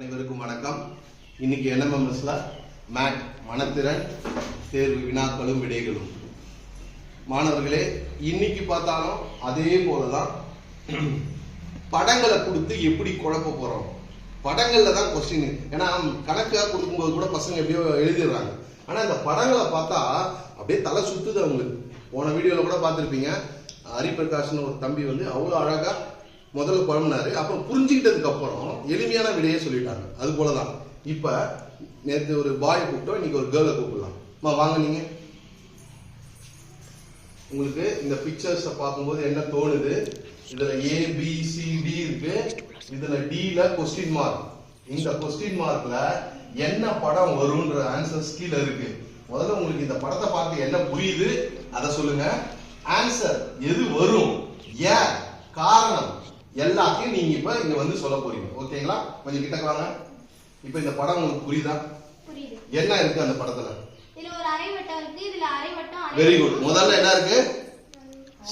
அனைவருக்கும் வணக்கம். இன்னைக்கு என்எம்எம்எஸ்ல மேட் மனத்திறன் தேர்வு வினாக்களும் விடைகளும். மாணவர்களே இன்னைக்கு பார்த்தாலும் அதே போலதான் படங்களை கொடுத்து எப்படி குழப்ப போறோம்? படங்கள்ல தான் கொஸ்டின் ஏன்னா கணக்காக கொடுக்கும்போது கூட பசங்க எப்படியோ எழுதிடுறாங்க. ஆனா இந்த படங்களை பார்த்தா அப்படியே தலை சுத்துது அவங்களுக்கு. போன வீடியோல கூட பார்த்துருப்பீங்க. ஹரிபிரகாஷ்னு ஒரு தம்பி வந்து அவ்வளோ அழகா முதல்ல குழம்புனாரு அப்புறம் புரிஞ்சுக்கிட்டதுக்கு அப்புறம் எளிமையான விடையே சொல்லிட்டாங்க. அது போலதான். இப்ப நேற்று ஒரு பாய் கூப்பிட்டோம் இன்னைக்கு ஒரு கேர்ளை கூப்பிடலாம். அம்மா வாங்க நீங்க. உங்களுக்கு இந்த பிக்சர்ஸ பார்க்கும்போது என்ன தோணுது? இதுல ஏ பி சி டி இருக்கு. இதுல டில கொஸ்டின் மார்க் இந்த கொஸ்டின் மார்க்ல என்ன படம் வரும்ன்ற ஆன்சர் கீழ இருக்கு. முதல்ல உங்களுக்கு இந்த படத்தை பார்த்து என்ன புரியுது? அதை சொல்லுங்க. ஆன்சர் எது வரும்? ஏன்? காரணம். எல்லாத்தையும் நீங்க இப்ப இங்க வந்து சொல்ல போறீங்க. ஓகேங்களா? கொஞ்சம் கிட்ட வாங்க. இப்ப இந்த படம் உங்களுக்கு புரியுதா? புரியுது. என்ன இருக்கு அந்த படத்துல? வெரி குட் முதல்ல என்ன இருக்கு?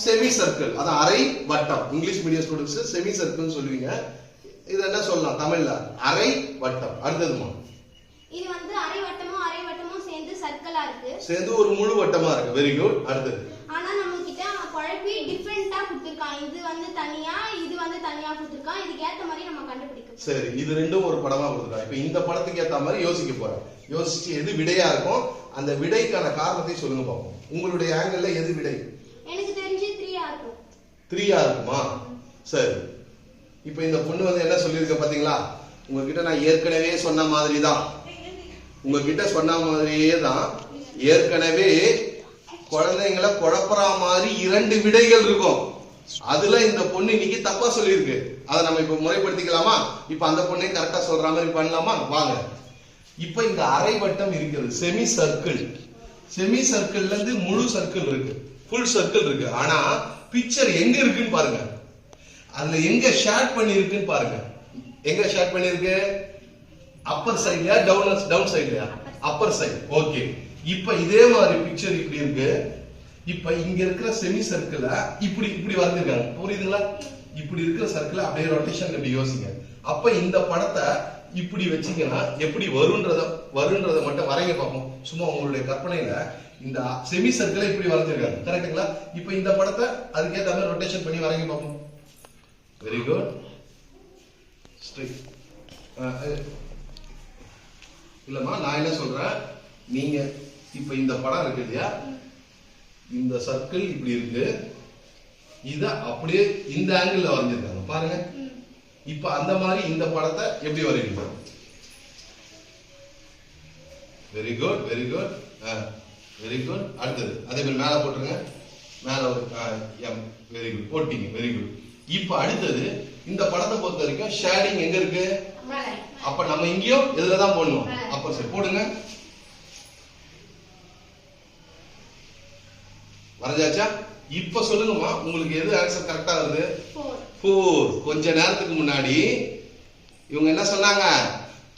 செமி சர்க்கிள் அதான் அரை வட்டம். English medium students semi circle சொல்லுவீங்க. இது என்ன சொல்லலாம்? தமிழ்ல அரை வட்டம். அடுத்ததுமா இது வந்து அரை வட்டமும் அரை வட்டமும் சேர்ந்து சர்க்கிளா இருக்கு. சேர்ந்து ஒரு முழு வட்டமா இருக்கு. வெரி குட் அடுத்தது. ஆனா நம்ம கிட்ட குழப்பி டிஃப்ரெண்டா கொடுத்திருக்கான் இது வந்து தனியா வந்து தனியா கொடுத்திருக்கான் இதுக்கு ஏத்த மாதிரி நம்ம கண்டுபிடிக்கணும். சரி இது ரெண்டும் ஒரு படமா கொடுத்துருக்கா? இப்ப இந்த படத்துக்கு ஏத்த மாதிரி யோசிக்க போறேன். யோசிச்சு எது விடையா இருக்கும் அந்த விடைக்கான காரணத்தை சொல்லுங்க பார்ப்போம் உங்களுடைய ஆங்கிள் எது விடை? எனக்கு தெரிஞ்சு த்ரீயா இருக்கும். த்ரீயா இருக்குமா? சரி. இப்ப இந்த பொண்ணு வந்து என்ன சொல்லியிருக்க பாத்தீங்களா? உங்ககிட்ட நான் ஏற்கனவே சொன்ன மாதிரி தான் உங்ககிட்ட சொன்ன மாதிரியே தான் ஏற்கனவே குழந்தைங்களை குழப்பற மாதிரி இரண்டு விடைகள் இருக்கும். அதுல இந்த பொண்ணு இன்னைக்கு தப்பா சொல்லியிருக்கு. அதை நம்ம இப்ப முறைப்படுத்திக்கலாமா? இப்ப அந்த பொண்ணே கரெக்டா சொல்ற மாதிரி பண்ணலாமா? வாங்க. இப்ப இந்த அரை வட்டம் இருக்கிறது. செமி சர்க்கிள் செமி சர்க்கிள்ல இருந்து முழு சர்க்கிள் இருக்கு. ஃபுல் சர்க்கிள் இருக்கு. ஆனா பிக்சர் எங்க இருக்குன்னு பாருங்க. அதுல எங்க ஷேர் பண்ணிருக்குன்னு பாருங்க. எங்க ஷேர் பண்ணிருக்கு அப்பர் சைட்லயா டவுன் டவுன் சைட்லயா அப்பர் சைடு ஓகே இப்ப இதே மாதிரி பிக்சர் இப்படி இருக்கு. இப்ப இங்க இருக்கிற செமி சர்க்கிள இப்படி இப்படி வரைஞ்சிருக்காங்க. புரியுதுங்களா? இப்படி இருக்கிற சர்க்கிள அப்படியே ரொட்டேஷன் இப்படி யோசிங்க. அப்ப இந்த படத்தை இப்படி வச்சீங்கன்னா எப்படி வருன்றத வருன்றத மட்டும் வரைய பார்ப்போம். சும்மா உங்களுடைய கற்பனையில இந்த செமி சர்க்கிளை இப்படி வரைஞ்சிருக்காங்க. கரெக்ட்டுங்களா இப்ப இந்த படத்தை அதுக்கேற்ற மாதிரி ரொட்டேஷன் பண்ணி வரைங்க பார்ப்போம். வெரி குட் ஸ்ட்ரைட் இல்லம்மா நான் என்ன சொல்றேன்? நீங்க இப்ப இந்த படம் இருக்கு இல்லையா? இந்த சர்க்கிள் இப்படி இருக்கு. இத அப்படியே இந்த ஆங்கிள் வரைஞ்சிருக்காங்க. பாருங்க. இப்ப அந்த மாதிரி இந்த படத்தை எப்படி வரைவீங்க very good very good very good அடுத்தது அதே மாதிரி மேல போட்டுருங்க. மேல ஒரு எம் வெரி குட் போட்டீங்க வெரி குட் இப்ப அடுத்தது இந்த படத்தை பொறுத்த வரைக்கும் ஷேடிங் எங்க இருக்கு? அப்ப நம்ம இங்கேயும் இதுல தான் போடணும் அப்ப சரி போடுங்க. வரைஞ்சாச்சா? இப்ப சொல்லுங்கம்மா உங்களுக்கு எது ஆன்சர் கரெக்டா வருது? ஃபோர் கொஞ்ச நேரத்துக்கு முன்னாடி இவங்க என்ன சொன்னாங்க?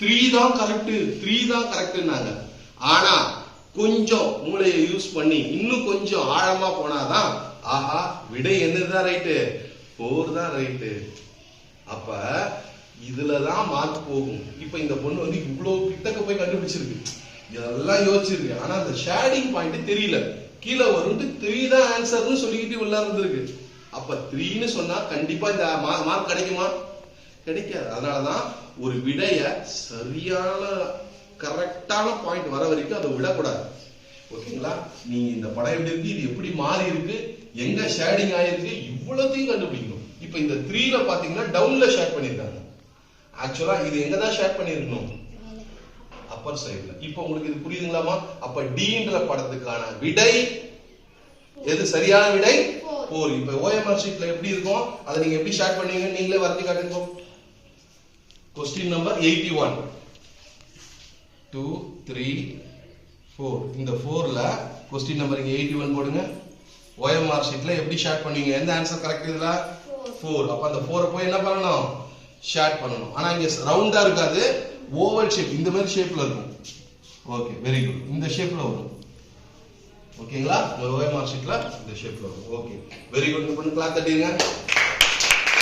த்ரீ தான் கரெக்ட் த்ரீ தான் கரெக்ட்னாங்க ஆனா கொஞ்சம் மூளையை யூஸ் பண்ணி இன்னும் கொஞ்சம் ஆழமா போனாதான் ஆஹா விடை என்னதுதான் ரைட்டு ஃபோர் தான் ரைட்டு அப்ப இதுலதான் மார்க் போகும். இப்ப இந்த பொண்ணு வந்து இவ்வளவு கிட்டக்க போய் கண்டுபிடிச்சிருக்கு. இதெல்லாம் யோசிச்சிருக்கு. ஆனா அந்த ஷேடிங் பாயிண்ட் தெரியல. கீழே வரும்ட்டு த்ரீ தான் ஆன்சர்னு சொல்லிக்கிட்டு உள்ள இருந்திருக்கு. அப்ப த்ரீன்னு சொன்னா கண்டிப்பா இந்த மார்க் கிடைக்குமா? கிடைக்காது. அதனாலதான் ஒரு விடைய சரியான கரெக்டான பாயிண்ட் வர வரைக்கும் அதை விடக்கூடாது. ஓகேங்களா? நீங்க இந்த படம் எப்படி இருக்கு? இது எப்படி மாறி இருக்கு? எங்க ஷேடிங் ஆயிருக்கு? இவ்வளத்தையும் கண்டுபிடிக்கணும். இப்ப இந்த த்ரீல பாத்தீங்கன்னா டவுன்ல ஷேர் பண்ணிருக்காங்க ஆக்சுவலா இது எங்க தான் ஷேர் பண்ணிருக்கணும் அப்பர் சைடுல. இப்போ உங்களுக்கு இது புரியுதுங்களாமா அப்ப டீன்ற படத்துக்கான விடை எது? சரியான விடை. போர். இப்ப ஓஎம்ஆர் ஷீட்ல எப்படி இருக்கும்? அதை நீங்க எப்படி ஷேர் பண்ணுவீங்க நீங்களே வரைஞ்சு காட்டுங்க. Question number eighty one two three four இந்த ஃபோர்ல கொஸ்டின் நம்பர் இங்க எயிட்டி ஒன் போடுங்க ஓஎம்ஆர் ஷீட்ல எப்படி ஷேர் பண்ணுவீங்க எந்த ஆன்சர் கரெக்ட் இதுல? ஃபோர் அப்ப அந்த ஃபோரை போய் என்ன பண்ணணும்? ஷேர் பண்ணணும். ஆனா இங்க ரவுண்டா இருக்காது. ஓவல் ஷேப் இந்த மாதிரி ஷேப்ல இருக்கும். ஓகே வெரி குட் இந்த ஷேப்ல வரும். ஓகேங்களா உங்க ஓஎம்ஆர் ஷீட்ல இந்த ஷேப்ல வரும். ஓகே வெரி குட் பண்ணி கிளாஸ் தட்டிடுங்க